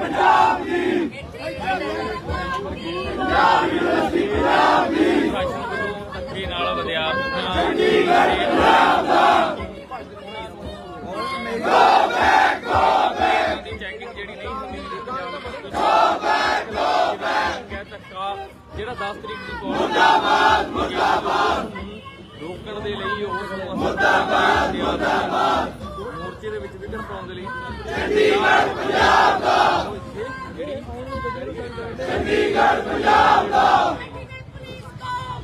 ਪੰਜਾਬ ਦੀ ਪੰਜਾਬ ਯੂਨੀਵਰਸਿਟੀ ਪੰਜਾਬ ਦੀ ਧੱਕੇ ਨਾਲ ਵਿਦਿਆਰਥੀਆਂ ਚੰਡੀਗੜ੍ਹ ਪੰਜਾਬ ਦਾ ਗੋ ਬੈਕ ਗੋ ਬੈਕ ਦੀ ਚੈਕਿੰਗ ਜਿਹੜੀ ਨਹੀਂ ਹੁੰਦੀ ਗੋ ਬੈਕ ਗੋ ਬੈਕ ਧੱਕਾ ਜਿਹੜਾ 10 ਤਰੀਕ ਨੂੰ ਮੁਰਦਾਬਾਦ ਮੁਰਦਾਬਾਦ ਰੋਕਣ ਦੇ ਲਈ ਉਹ ਮੁਰਦਾਬਾਦ ਮੁਰਦਾਬਾਦ ਮੋਰਚੇ ਦੇ ਵਿੱਚ ਵਿਘਨ ਪਾਉਣ ਦੇ ਲਈ। Chandigarh Punjab The Punjab, are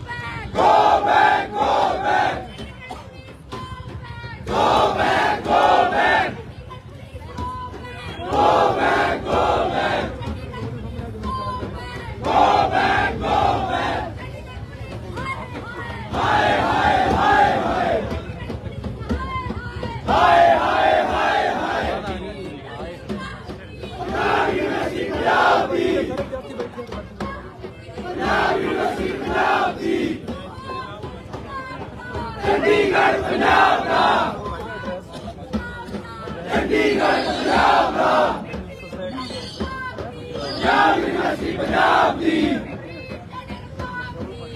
back. Go back. Chandigarh Punjab ਦਾ ਚੰਡੀਗੜ੍ਹ ਪੰਜਾਬ ਦਾ ਪੰਜਾਬ ਯੂਨੀਵਰਸਿਟੀ ਪੰਜਾਬ ਦੀ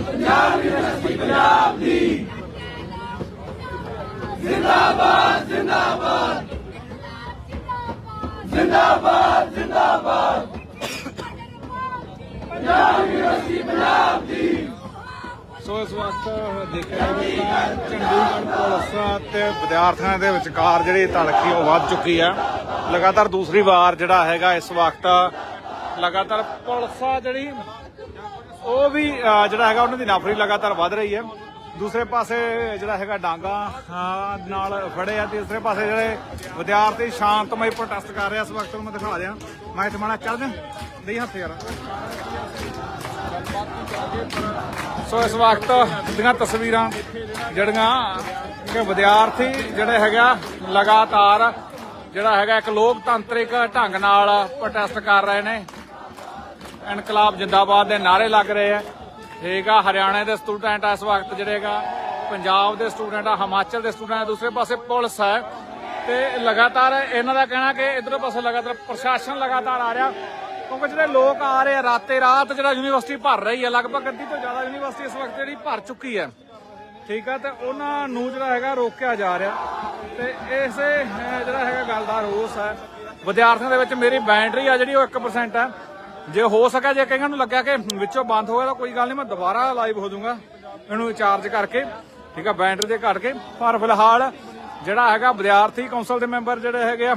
ਪੰਜਾਬ ਯੂਨੀਵਰਸਿਟੀ ਪੰਜਾਬ ਦੀ ਜ਼ਿੰਦਾਬਾਦ ਜ਼ਿੰਦਾਬਾਦ ਜ਼ਿੰਦਾਬਾਦ ਜ਼ਿੰਦਾਬਾਦ ਪੰਜਾਬ ਸੋ ਇਸ ਵਕਤ ਦੇਖਿਆ ਜਾਵੇ ਤਾਂ ਚੰਡੀਗੜ੍ਹ ਪੁਲਿਸ ਤੇ ਵਿਦਿਆਰਥੀਆਂ ਦੇ ਵਿਚਕਾਰ ਜਿਹੜੀ ਧੜਕੀ ਉਹ ਵੱਧ ਚੁੱਕੀ ਹੈ ਲਗਾਤਾਰ ਦੂਸਰੀ ਵਾਰ ਜਿਹੜਾ ਹੈਗਾ ਇਸ ਵਕਤ ਲਗਾਤਾਰ ਪੁਲਿਸ ਜਿਹੜੀ, ਉਹ ਵੀ ਜਿਹੜਾ ਹੈਗਾ ਉਹਨਾਂ ਦੀ ਨਾਫਰੀ ਲਗਾਤਾਰ ਵੱਧ ਰਹੀ ਹੈ। ਦੂਸਰੇ ਪਾਸੇ ਜਿਹੜਾ ਹੈਗਾ ਡਾਂਗਾ ਨਾਲ ਫੜੇ ਆ ਤੀਸਰੇ ਪਾਸੇ ਜਿਹੜੇ ਵਿਦਿਆਰਥੀ ਸ਼ਾਂਤਮਈ ਪ੍ਰੋਟੈਸਟ ਕਰ ਰਹੇ ਆ ਇਸ ਵਕਤ ਨੂੰ ਮੈਂ ਦਿਖਾ ਰਿਹਾ ਮੈਂ ਇੱਥੇ ਮਾੜਾ ਚੱਲ ਦਿਆਂ ਦੇਈ ਹੱਥ ਯਾਰ। ਸੋ ਇਸ ਵਕਤ ਦੀਆਂ ਤਸਵੀਰਾਂ ਜਿਹੜੀਆਂ ਕਿ ਵਿਦਿਆਰਥੀ ਜਿਹੜੇ ਹੈਗਾ ਲਗਾਤਾਰ ਜਿਹੜਾ ਹੈਗਾ ਇੱਕ ਲੋਕਤੰਤਰਿਕ ਢੰਗ ਨਾਲ ਪ੍ਰੋਟੈਸਟ ਕਰ ਰਹੇ ਨੇ। ਇਨਕਲਾਬ ਜਿੰਦਾਬਾਦ ਦੇ ਨਾਰੇ ਲੱਗ ਰਹੇ ਆ। ਠੀਕ ਆ, ਹਰਿਆਣਾ ਦੇ ਸਟੂਡੈਂਟ ਇਸ ਵਕਤ ਜਿਹੜੇ ਹੈਗਾ, ਪੰਜਾਬ ਦੇ ਸਟੂਡੈਂਟ ਆ, ਹਿਮਾਚਲ ਦੇ ਸਟੂਡੈਂਟ ਦੂਸਰੇ ਪਾਸੇ ਪੁਲਿਸ ਹੈ ਤੇ ਲਗਾਤਾਰ ਇਹਨਾਂ ਦਾ ਕਹਿਣਾ ਕਿ ਇਧਰੋਂ ਪਾਸੇ ਲਗਾਤਾਰ ਪ੍ਰਸ਼ਾਸਨ ਲਗਾਤਾਰ ਆ ਰਿਹਾ। ਕਿਉਂਕਿ ਜਿਹੜੇ ਲੋਕ ਆ ਰਹੇ ਆ, ਰਾਤੇ ਰਾਤ ਜਿਹੜਾ ਯੂਨੀਵਰਸਿਟੀ ਭਰ ਰਹੀ ਹੈ ਲਗਭਗ ਅੱਧੀ ਤੋਂ ਜ਼ਿਆਦਾ ਯੂਨੀਵਰਸਿਟੀ ਇਸ ਵਕਤ ਜਿਹੜੀ ਭਰ ਚੁੱਕੀ ਹੈ। ਠੀਕ ਆ, ਤੇ ਉਹਨਾਂ ਨੂੰ ਜਿਹੜਾ ਹੈਗਾ ਰੋਕਿਆ ਜਾ ਰਿਹਾ। ਤੇ ਇਸੇ ਜਿਹੜਾ ਹੈਗਾ ਗੱਲ ਦਾ ਰੋਸ ਹੈ। ਵਿਦਿਆਰਥੀਆਂ ਦੇ ਵਿੱਚ ਮੇਰੀ ਬੈਟਰੀ ਆ ਜਿਹੜੀ ਉਹ 1% ਹੈ ਜੇ ਹੋ ਸਕਿਆ, ਜੇ ਕਈਆਂ ਨੂੰ ਲੱਗਿਆ ਕਿ ਵਿੱਚੋਂ ਬੰਦ ਹੋ ਤਾਂ ਕੋਈ ਗੱਲ ਨਹੀਂ, ਮੈਂ ਦੁਬਾਰਾ ਲਾਈਵ ਹੋ ਜਾਊਂਗਾ ਇਹਨੂੰ ਚਾਰਜ ਕਰਕੇ। ਠੀਕ ਆ ਬੈਟਰੀ ਦੇ ਘਟ ਕੇ। ਪਰ ਫਿਲਹਾਲ ਜਿਹੜਾ ਹੈਗਾ ਵਿਦਿਆਰਥੀ ਕੌਂਸਲ ਦੇ ਮੈਂਬਰ ਜਿਹੜੇ ਹੈਗੇ ਆ